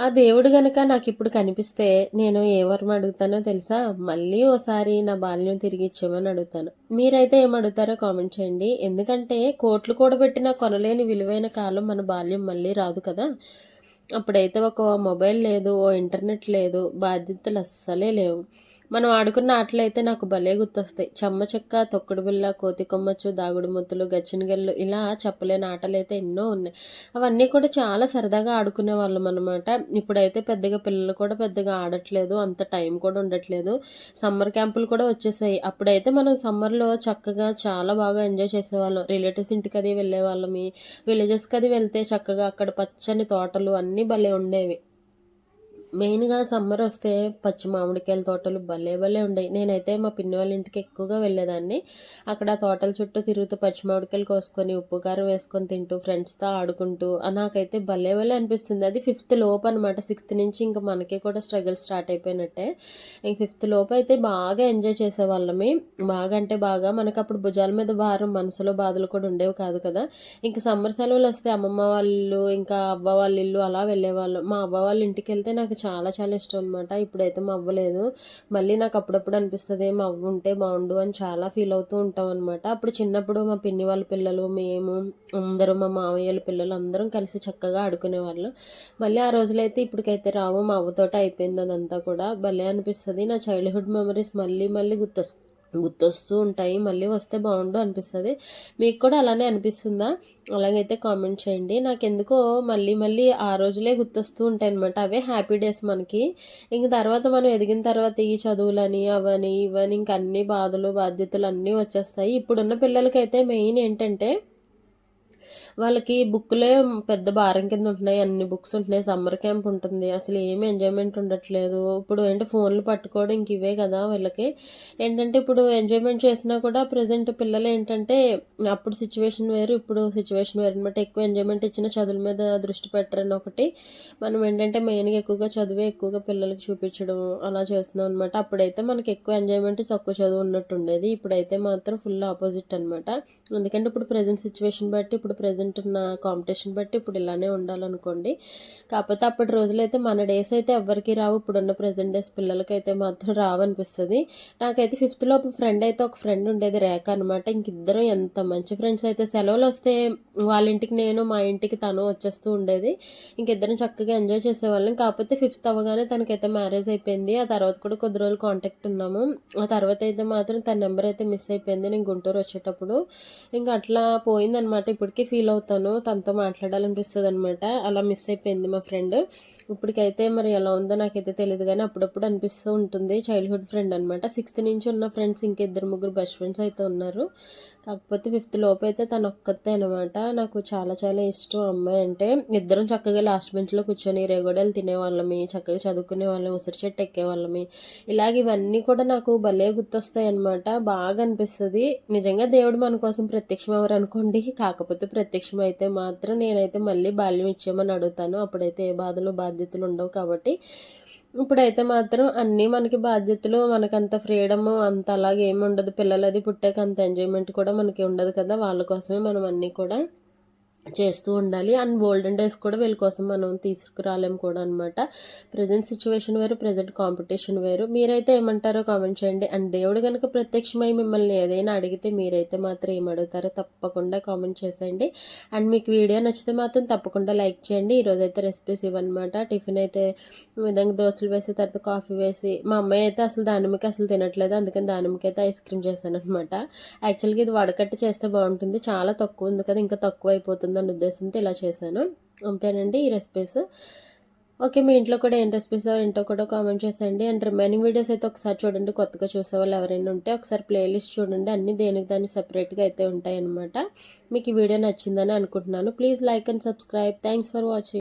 ఆ దేవుడు గనక నాకు ఇప్పుడు కనిపిస్తే నేను ఏ వరం అడుగుతానో తెలుసా? మళ్ళీ ఓసారి నా బాల్యం తిరిగి ఇచ్చామని అడుగుతాను. మీరైతే ఏం అడుగుతారో కామెంట్ చేయండి. ఎందుకంటే కోట్లు కూడా పెట్టిన కొనలేని విలువైన కాలం మన బాల్యం మళ్ళీ రాదు కదా. అప్పుడైతే ఒక మొబైల్ లేదు ఓ ఇంటర్నెట్ లేదు బాధ్యతలు అస్సలే లేవు. మనం ఆడుకున్న ఆటలు అయితే నాకు భలే గుర్తొస్తాయి. చెమ్మ చెక్క తొక్కుడు బిల్ల కోతి కొమ్మచ్చు దాగుడు ముత్తులు గచ్చినగల్లు ఇలా చెప్పలేని ఆటలు అయితే ఎన్నో ఉన్నాయి. అవన్నీ కూడా చాలా సరదాగా ఆడుకునే వాళ్ళం అనమాట ఇప్పుడైతే పెద్దగా పిల్లలు కూడా పెద్దగా ఆడట్లేదు. అంత టైం కూడా ఉండట్లేదు. సమ్మర్ క్యాంపులు కూడా వచ్చేసాయి. అప్పుడైతే మనం సమ్మర్లో చక్కగా చాలా బాగా ఎంజాయ్ చేసేవాళ్ళం. రిలేటివ్స్ ఇంటికి అది వెళ్ళేవాళ్ళమి విలేజెస్కి అది వెళ్తే చక్కగా అక్కడ పచ్చని తోటలు అన్నీ భలే ఉండేవి. మెయిన్గా సమ్మర్ వస్తే పచ్చి మామిడికాయల తోటలు భలే భలే ఉండేవి నేనైతే మా పిన్ని వాళ్ళ ఇంటికి ఎక్కువగా వెళ్ళేదాన్ని. అక్కడ తోటల చుట్టూ తిరుగుతూ పచ్చి మామిడికాయలు కోసుకొని ఉప్పు కారం వేసుకొని తింటూ ఫ్రెండ్స్తో ఆడుకుంటూ నాకైతే భలే భలే అనిపిస్తుంది. అది ఫిఫ్త్ లోపు అనమాట సిక్స్త్ నుంచి ఇంకా మనకి కూడా స్ట్రగుల్ స్టార్ట్ అయిపోయినట్టే. ఇంక ఫిఫ్త్ లోపు అయితే బాగా ఎంజాయ్ చేసేవాళ్ళమి. బాగా అంటే బాగా మనకు అప్పుడు భుజాల మీద భారం మనసులో బాధలు కూడా ఉండేవి కాదు కదా. ఇంకా సమ్మర్ సెలవులు వస్తే అమ్మమ్మ వాళ్ళు ఇంకా అవ్వ వాళ్ళ ఇల్లు అలా వెళ్ళేవాళ్ళం. మా అవ్వ వాళ్ళ ఇంటికి వెళ్తే నాకు చాలా చాలా ఇష్టం అనమాట ఇప్పుడైతే మా అవ్వలేదు మళ్ళీ నాకు అప్పుడప్పుడు అనిపిస్తుంది మా అవ్వ ఉంటే బాగుండు అని చాలా ఫీల్ అవుతూ ఉంటాం అనమాట అప్పుడు చిన్నప్పుడు మా పిన్ని వాళ్ళ పిల్లలు మేము అందరూ మా మావయ్యల పిల్లలు అందరం కలిసి చక్కగా ఆడుకునే వాళ్ళం మళ్ళీ ఆ రోజులైతే ఇప్పటికైతే రావు. మా అవ్వతోట అయిపోయింది అదంతా కూడా. భలే అనిపిస్తుంది. నా చైల్డ్హుడ్ మెమరీస్ మళ్ళీ మళ్ళీ గుర్తొస్తుంది గుర్తొస్తూ ఉంటాయి మళ్ళీ వస్తే బాగుండు అనిపిస్తుంది. మీకు కూడా అలానే అనిపిస్తుందా? అలాగైతే కామెంట్ చేయండి. నాకు ఎందుకో మళ్ళీ మళ్ళీ ఆ రోజులే గుర్తొస్తూ ఉంటాయి అనమాట అవే హ్యాపీ డేస్ మనకి. ఇంక తర్వాత మనం ఎదిగిన తర్వాత ఈ చదువులని అవని ఇవని ఇంక అన్ని బాధలు బాధ్యతలు అన్నీ వచ్చేస్తాయి. ఇప్పుడున్న పిల్లలకైతే మెయిన్ ఏంటంటే వాళ్ళకి బుక్లే పెద్ద భారం కింద ఉంటున్నాయి. అన్ని బుక్స్ ఉంటున్నాయి. సమ్మర్ క్యాంప్ ఉంటుంది. అసలు ఏమి ఎంజాయ్మెంట్ ఉండట్లేదు. ఇప్పుడు ఏంటి ఫోన్లు పట్టుకోవడం ఇంక ఇవే కదా వీళ్ళకి. ఏంటంటే ఇప్పుడు ఎంజాయ్మెంట్ చేసినా కూడా ప్రజెంట్ పిల్లలు ఏంటంటే అప్పుడు సిచ్యువేషన్ వేరు ఇప్పుడు సిచ్యువేషన్ వేరు అనమాట ఎక్కువ ఎంజాయ్మెంట్ ఇచ్చిన చదువుల మీద దృష్టి పెట్టరని ఒకటి. మనం ఏంటంటే మెయిన్గా ఎక్కువగా చదువే ఎక్కువగా పిల్లలకి చూపించడం అలా చేస్తున్నాం అనమాట అప్పుడైతే మనకి ఎక్కువ ఎంజాయ్మెంట్ తక్కువ చదువు ఉన్నట్టు ఉండేది ఇప్పుడైతే మాత్రం ఫుల్ ఆపోజిట్ అనమాట ఎందుకంటే ఇప్పుడు ప్రజెంట్ సిచ్యువేషన్ బట్టి ఇప్పుడు ప్రజెంట్ ఉంటున్న కాంపిటీషన్ బట్టి ఇప్పుడు ఇలానే ఉండాలనుకోండి. కాకపోతే అప్పటి రోజులైతే మన డేస్ అయితే ఎవరికి రావు. ఇప్పుడున్న ప్రజెంట్ డేస్ పిల్లలకైతే మాత్రం రావనిపిస్తుంది. నాకైతే ఫిఫ్త్లో ఫ్రెండ్ అయితే ఒక ఫ్రెండ్ ఉండేది రేఖ అనమాట ఇంకిద్దరం ఎంత మంచి ఫ్రెండ్స్ అయితే సెలవులు వస్తే వాళ్ళ ఇంటికి నేను మా ఇంటికి తను వచ్చేస్తూ ఉండేది. ఇంకిద్దరం చక్కగా ఎంజాయ్ చేసేవాళ్ళం. కాకపోతే ఫిఫ్త్ అవ్వగానే తనకైతే మ్యారేజ్ అయిపోయింది. ఆ తర్వాత కూడా కొద్ది రోజులు కాంటాక్ట్ ఉన్నాము. ఆ తర్వాత అయితే మాత్రం తన నెంబర్ అయితే మిస్ అయిపోయింది. నేను గుంటూరు వచ్చేటప్పుడు. ఇంకా అట్లా పోయిందనమాట ఇప్పటికీ ఫీల్ అవుతుంది అవుతాను తనతో మాట్లాడాలనిపిస్తుంది అనమాట అలా మిస్ అయిపోయింది మా ఫ్రెండ్. ఇప్పటికైతే మరి ఎలా ఉందో నాకైతే తెలియదు కానీ అప్పుడప్పుడు అనిపిస్తూ ఉంటుంది. చైల్డ్హుడ్ ఫ్రెండ్ అనమాట సిక్స్త్ నుంచి ఉన్న ఫ్రెండ్స్ ఇంకా ఇద్దరు ముగ్గురు బెస్ట్ ఫ్రెండ్స్ అయితే ఉన్నారు. కాకపోతే ఫిఫ్త్ లోపు అయితే తను ఒక్కతే అనమాట నాకు చాలా చాలా ఇష్టం అమ్మాయి అంటే. ఇద్దరం చక్కగా లాస్ట్ బెంచ్లో కూర్చొని రేగోడలు తినేవాళ్ళమి చక్కగా చదువుకునే వాళ్ళం ఉసిరి చెట్టు ఎక్కేవాళ్ళమి ఇలాగ ఇవన్నీ కూడా నాకు భలే గుర్తొస్తాయి అనమాట బాగా అనిపిస్తుంది. నిజంగా దేవుడు మన కోసం ప్రత్యక్షం ఎవరు అనుకోండి. కాకపోతే ప్రత్యక్షం అయితే మాత్రం నేనైతే మళ్ళీ బాల్యం ఇచ్చేయమని అడుగుతాను. అప్పుడైతే ఏ బాధలు బాధ్యతలు ఉండవు కాబట్టి ఇప్పుడైతే మాత్రం అన్నీ మనకి బాధ్యతలు మనకంత ఫ్రీడమ్ అంత అలాగే ఏమి ఉండదు పిల్లలది పుట్టాక అంత ఎంజాయ్మెంట్ కూడా మనకి ఉండదు కదా. వాళ్ళ కోసమే మనం అన్నీ కూడా చేస్తూ ఉండాలి. అండ్ గోల్డెన్ డేస్ కూడా వీళ్ళ కోసం మనం తీసుకురాలేం కూడా అనమాట ప్రజెంట్ సిచ్యువేషన్ వేరు ప్రజెంట్ కాంపిటీషన్ వేరు. మీరైతే ఏమంటారో కామెంట్ చేయండి. అండ్ దేవుడు కనుక ప్రత్యక్షమై మిమ్మల్ని ఏదైనా అడిగితే మీరైతే మాత్రం ఏం అడుగుతారో తప్పకుండా కామెంట్ చేసేయండి. అండ్ మీకు వీడియో నచ్చితే మాత్రం తప్పకుండా లైక్ చేయండి. ఈరోజు అయితే రెసిపీస్ ఇవన్నమాట టిఫిన్ అయితే విధంగా దోశలు వేసి తర్వాత కాఫీ వేసి. మా అమ్మాయి అయితే అసలు దానిమ్మకి అసలు తినట్లేదు. అందుకని దానిమ్మకి అయితే ఐస్ క్రీమ్ చేశాను అనమాట యాక్చువల్గా ఇది వడకట్టు చేస్తే బాగుంటుంది. చాలా తక్కువ ఉంది కదా. ఇంకా తక్కువ అయిపోతుంది ఉంటుందన్న ఉద్దేశంతో ఇలా చేశాను. అంతేనండి ఈ రెసిపీస్ ఓకే మీ ఇంట్లో కూడా ఏం రెసిపీస్ ఏంటో కూడా కామెంట్ చేసేయండి. అండ్ రిమైనింగ్ వీడియోస్ అయితే ఒకసారి చూడండి. కొత్తగా చూసేవాళ్ళు ఎవరైనా ఉంటే ఒకసారి ప్లేలిస్ట్ చూడండి. అన్ని దేనికి దాన్ని సపరేట్గా అయితే ఉంటాయనమాట మీకు ఈ వీడియో నచ్చిందని అనుకుంటున్నాను. Please like and subscribe thanks for watching